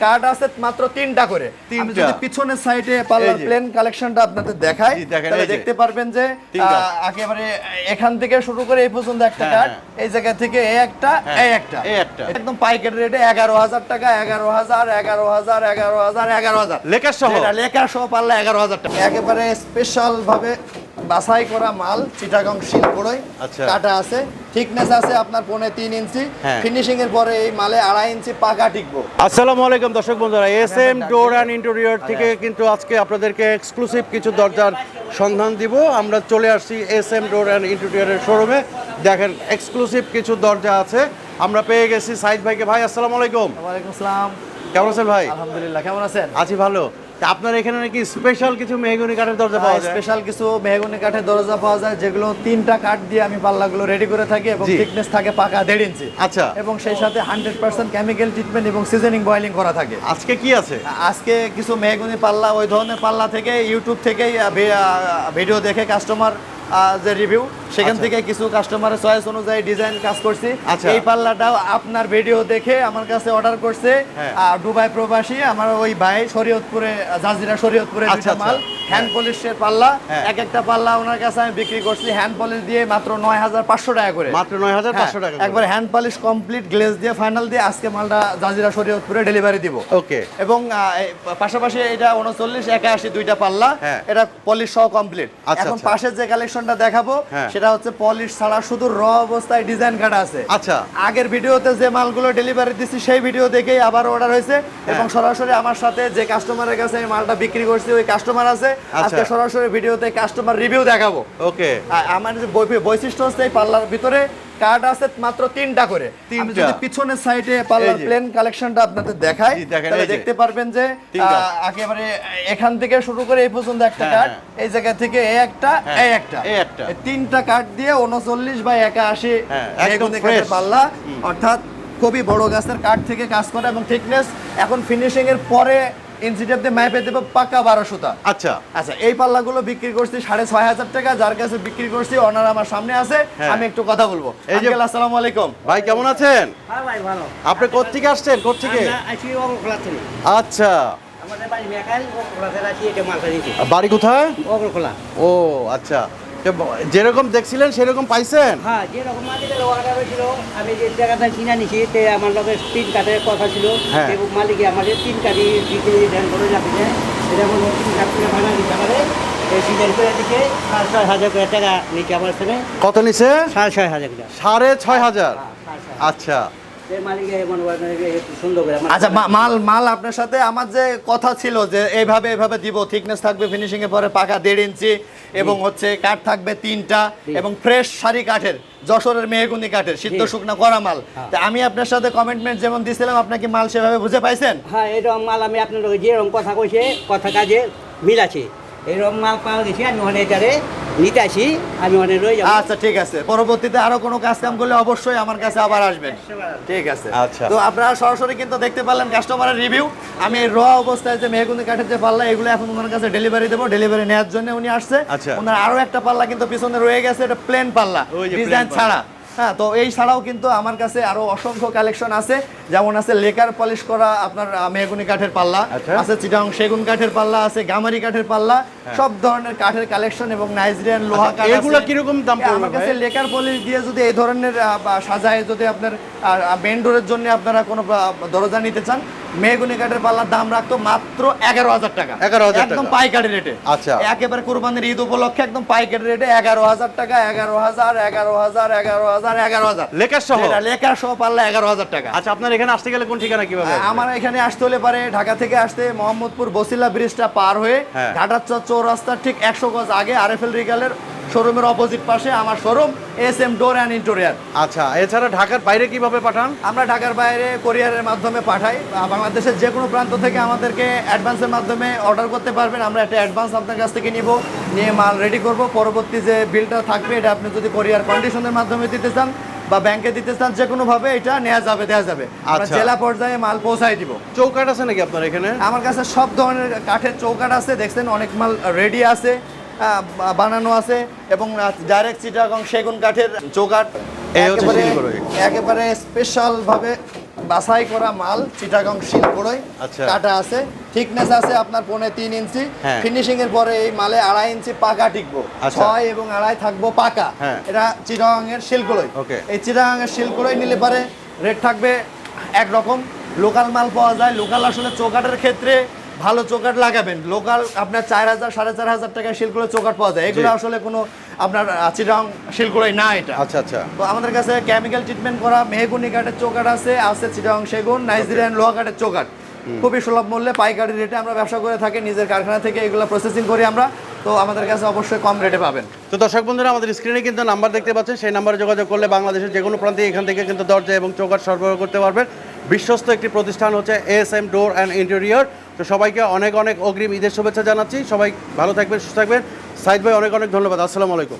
Card আছে মাত্র তিনটা করে আমি। যদি পিছনের সাইডে পার্লার প্লেন কালেকশনটা আপনাদের দেখাই তাহলে দেখতে পারবেন যে একেবারে এখান থেকে শুরু করে এই পর্যন্ত একটা হ্যাঁ, কার্ড হ্যাঁ। এই জায়গা থেকে এই একটা হ্যাঁ, এই একটা। একদম পাইকারি রেটে এগারো হাজার টাকা এগারো হাজার এগারো হাজার এগারো হাজার এগারো হাজার লেখা সহ? যেটা লেখা সহ পারলে এগারো হাজার টাকা একেবারে স্পেশাল ভাবে বাছাই করা মাল চিটাগং শিলপুরই আচ্ছা। কাটা আছে। থিকনেস আছে আপনার পৌনে তিন ইঞ্চি। হ্যাঁ। ফিনিশিং এর পরে এই মালে আড়াই ইঞ্চি পাকা টিকবো। আসসালামু আলাইকুম দর্শক বন্ধুরা S M door and interior থেকে কিন্তু আজকে আপনাদেরকে এক্সক্লুসিভ কিছু দরজার সন্ধান দিব। আমরা চলে আসছি এস এম ডোর অ্যান্ড ইন্টেরিয়রের শোরুমে। দেখেন এক্সক্লুসিভ কিছু দরজা আছে। আমরা পেয়ে গেছি সাইদ ভাইকে। ভাই আসসালামু আলাইকুম। ওয়ালাইকুম আসসালাম। কেমন আছেন ভাই? আলহামদুলিল্লাহ কেমন আছেন? আছি ভালো। আপনার এখানে নাকি স্পেশাল কিছু মেহগুনি কাঠের দরজা পাওয়া যায়? স্পেশাল কিছু মেহগুনি কাঠের দরজা পাওয়া যায় যেগুলো তিনটা কাঠ দিয়ে আমি পাল্লাগুলো রেডি করে থাকি এবং। থিকনেস থাকে পাকা দেড় ইঞ্চি আচ্ছা। এবং সেই সাথে হান্ড্রেড পার্সেন্ট কেমিক্যাল ট্রিটমেন্ট এবং সিজনিং বয়েলিং করা থাকে। আজকে কি আছে? আজকে কিছু মেহগুনি পাল্লা ওই ধরনের পাল্লা থেকে ইউটিউব আহ, ভিডিও দেখে কাস্টমার যে রিভিউ সেখান আচ্ছা। থেকে কিছু কাস্টমারের চয়েস অনুযায়ী ডিজাইন কাজ করছি আচ্ছা। এই পাল্লাটাও আপনার ভিডিও দেখে আমার কাছে অর্ডার করছে হ্যাঁ। দুবাই প্রবাসী আমার ওই ভাই শরীয়তপুরে জাজিরা শরীয়তপুরে আচ্ছা। মাল হ্যান্ড পলিশের পাল্লা হ্যাঁ। এক একটা পাল্লা ওনার কাছে আমি বিক্রি করছি হ্যান্ড পলিশ দিয়ে মাত্র নয় হাজার পাঁচশো টাকা করে মাত্র নয় হাজার পাঁচশো টাকা একবার হ্যান্ড পলিশ কমপ্লিট গ্লেজ দিয়ে ফাইনাল দিয়ে আজকে মালটা জাজিরা শরীয়তপুরে ডেলিভারি দিব ওকে এবং পাশাপাশি এটা উনচল্লিশ একাশি দুইটা পাল্লা হ্যাঁ। এটা পলিশ সহ কমপ্লিট আচ্ছা, এখন। পাশের যে কালেকশনটা দেখাবো। হ্যাঁ। সেটা হচ্ছে পলিশ ছাড়া শুধু র অবস্থায় ডিজাইন কাটা আছে। আচ্ছা। আগের ভিডিওতে যে মালগুলো ডেলিভারি দিছি সেই ভিডিও দেখেই আবার অর্ডার হয়েছে। হ্যাঁ। এবং সরাসরি আমার সাথে যে কাস্টমারের কাছে আমি মালটা বিক্রি করছি ওই কাস্টমার আছে। আচ্ছা। আজকে সরাসরি ভিডিওতে কাস্টমার রিভিউ দেখাবো। ওকে। আমার যে বৈশিষ্ট্য হচ্ছে এই পার্লার ভিতরে কার্ড আছে মাত্র তিনটা করে আমি যদি পিছনের সাইডে পাল্লার প্লেন কালেকশনটা আপনাদের দেখাই তাহলে দেখতে পারবেন যে। একেবারে এখান থেকে শুরু করে এই পর্যন্ত একটা হ্যাঁ, কার্ড হ্যাঁ। এই জায়গা থেকে এই একটা হ্যাঁ, এই একটা এই একটা। তিনটা কার্ড দিয়ে উনচল্লিশ বাই একাশি হ্যাঁ, একদম বেগুনি কাঠের fresh। পাল্লা অর্থাৎ খুবই বড় গাছের কাঠ থেকে কাজ করে এবং থিকনেস এখন ফিনিশিং এর পরে ইঞ্চিটেপ দিয়ে মাইপে দেবো পাকা বারো সুতা। আচ্ছা। আচ্ছা এই পাল্লাগুলো বিক্রি করছি সাড়ে ছয় হাজার টাকা যার কাছে বিক্রি করছি ওনার আমার সামনে আছে হ্যাঁ। আমি একটু কথা বলব। এই যে- আসসালামু আলাইকুম। ভাই কেমন আছেন? হ্যাঁ ভাই ভালো। আপনি কোত্থেকে আসছেন? কোত্থেকে? আমরা আছি অগ্রখোলা থেকে। আচ্ছা। আমাদের বাড়ি কোথায়? ও আচ্ছা। যেরকম দেখছিলেন সেরকম পাইছেন? হ্যাঁ যেরকম মালিকের অর্ডার আমি যে জায়গাটা কিনা নিছি তে আমার লগে তিন কাঠের কথা ছিল। হ্যাঁ। এবং মালিকে আমাদের তিন কাঠি বিক্রি ধ্যান করে এটা মনে তিন করে দিতে পারে কত নিছে? সাড়ে ছয় হাজার সাড়ে ছয় হাজার? হ্যাঁ, আচ্ছা। আচ্ছা মাল মাল আপনার সাথে আমার যে কথা ছিল যে এইভাবে এইভাবে দিব থিকনেস থাকবে ফিনিশিং এর পরে পাকা দেড় ইঞ্চি এবং হচ্ছে কাঠ থাকবে তিনটা এবং ফ্রেশ শাড়ি কাঠের যশোরের মেহগুনি কাঠের সিদ্ধ। শুকনা করা মাল। হ্যাঁ। তা আমি আপনার সাথে কমিটমেন্ট যেমন দিয়েছিলাম আপনাকে মাল সেভাবে বুঝে পাইছেন? হ্যাঁ এরকম মাল আমি আপনার যেরকম কথা কইছে কথা কাজে মিল আছে। এরকম মাল পাওয়া গেছে আমি নিতে আসি আমি অনেক রয়ে যাব। আচ্ছা ঠিক আছে। পরবর্তীতে আরও কোনো কাজ কাম করলে অবশ্যই আমার কাছে আবার আসবেন। ঠিক আছে। আচ্ছা। তো আপনারা সরাসরি কিন্তু দেখতে পারলেন কাস্টমারের রিভিউ আমি র অবস্থায় যে মেহগুনি কাঠের যে পাল্লা এগুলো এখন ওনার কাছে ডেলিভারি দেবো। ডেলিভারি নেওয়ার জন্য উনি আসছে। আচ্ছা। ওনার আরও একটা পাল্লা কিন্তু পিছনে রয়ে গেছে এটা প্লেন পাল্লা। ডিজাইন ছাড়া। হ্যাঁ তো এই ছাড়াও কিন্তু আমার কাছে আরও অসংখ্য কালেকশন আছে যেমন আছে লেকার পলিশ করা আপনার মেগুনি মেহগুনি কাঠের পাল্লা আচ্ছা। আছে চিটাং সেগুন কাঠের পাল্লা আছে গামারি কাঠের পাল্লা সব ধরনের কাঠের কালেকশন এবং নাইজেরিয়ান লোহা হ্যাঁ। আচ্ছা, কাঠ এগুলো কি কীরকম দাম পড়বে আমার কাছে লেকার পলিশ দিয়ে যদি এই ধরনের সাজায় যদি আপনার মেন ডোরের জন্য আপনারা কোনো দরজা নিতে চান মেহগুনি কাঠের পাল্লার দাম রাখতো মাত্র এগারো হাজার টাকা 11,000 একদম পাইকারি রেটে আচ্ছা। একেবারে কোরবানির ঈদ উপলক্ষে একদম পাইকারি রেটে এগারো হাজার টাকা এগারো হাজার এগারো হাজার এগারো হাজার এগারো হাজার লেকার সহ? লেকার সহ পাল্লা এগারো হাজার টাকা আচ্ছা আপনার এখানে আসতে গেলে কোন ঠিকানা কীভাবে আসবে? আমার এখানে আসতে হলে পারে ঢাকা থেকে আসতে মোহাম্মদপুর বসিলা ব্রিজটা পার হয়ে হ্যাঁ। ঘাটার চর চৌরাস্তার ঠিক একশো গজ আগে আরএফএল রিগালের শোরুমের অপোজিট পাশে আমার showroom S M door and interior আচ্ছা এছাড়া ঢাকার বাইরে কীভাবে পাঠান? আমরা ঢাকার বাইরে কোরিয়ারের মাধ্যমে পাঠাই। বাংলাদেশের যে কোনো প্রান্ত থেকে আমাদেরকে অ্যাডভান্সের মাধ্যমে অর্ডার করতে পারবেন। আমরা একটা অ্যাডভান্স আপনার কাছ থেকে নিব নিয়ে মাল রেডি করব। পরবর্তী যে বিলটা থাকবে এটা আপনি যদি কোরিয়ার কন্ডিশনের মাধ্যমে দিতে চান বা ব্যাংকে দিতে চান যে কোনোভাবে এটা নেওয়া যাবে দেওয়া যাবে। আমরা আচ্ছা। জেলা পর্যায়ে মাল পৌঁছাই দিব। চৌকাট আছে নাকি আপনার এখানে? আমার কাছে সব ধরনের কাঠের চৌকাঠ আছে। দেখছেন অনেক মাল রেডি আছে। বানানো আছে এবং ডাইরেক্ট চিটাগং সেগুন কাঠের চৌকাঠ একেবারে। একেবারে স্পেশাল ভাবে বাছাই করা মাল চিটাগং শিলপুরই আচ্ছা। কাটা আছে থিকনেস আছে আপনার পৌনে তিন ইঞ্চি হ্যাঁ। ফিনিশিং এর পরে এই মালে আড়াই ইঞ্চি পাকা টিকবো আচ্ছা। ছয় এবং আড়াই থাকব পাকা হ্যাঁ। এটা চিটাগং এর Okay. এই চিটাগং এর শিলকুড়ই নিলে পারে রেট থাকবে একরকম লোকাল মাল পাওয়া যায় লোকাল আসলে চৌকাটের ক্ষেত্রে ভালো চৌকাট লাগাবেন। লোকাল আপনার চার হাজার সাড়ে চার হাজার টাকায় শিলকুড়ে চোকার পাওয়া যায়। এগুলো আসলে কোনো আপনার চিরাং শিলকুড়াই না এটা। আচ্ছা আচ্ছা। তো আমাদের কাছে কেমিক্যাল ট্রিটমেন্ট করা মেহগুনি কাঠের চোকার আছে আছে চিরাং সেগুন নাইজেরিয়ান লোহা কাঠের চৌকাট খুবই সুলভ মূল্যে পাইকারি রেটে আমরা ব্যবসা করে থাকি নিজের কারখানা থেকে এগুলো প্রসেসিং করি আমরা। তো আমাদের কাছে অবশ্যই কম রেটে পাবেন। তো দর্শক বন্ধুরা, আমাদের স্ক্রিনে কিন্তু নাম্বার দেখতে পাচ্ছেন। সেই নাম্বারে যোগাযোগ করলে বাংলাদেশের যে কোনো প্রান্তে এখান থেকে কিন্তু দরজা এবং চৌকাট সরবরাহ করতে পারবেন। বিশ্বস্ত একটি প্রতিষ্ঠান হচ্ছে S M door and interior তো সবাইকে অনেক অনেক অগ্রিম ঈদের শুভেচ্ছা জানাচ্ছি। সবাই ভালো থাকবেন, সুস্থ থাকবেন। সাইদ ভাই, অনেক অনেক ধন্যবাদ। আসসালামু আলাইকুম।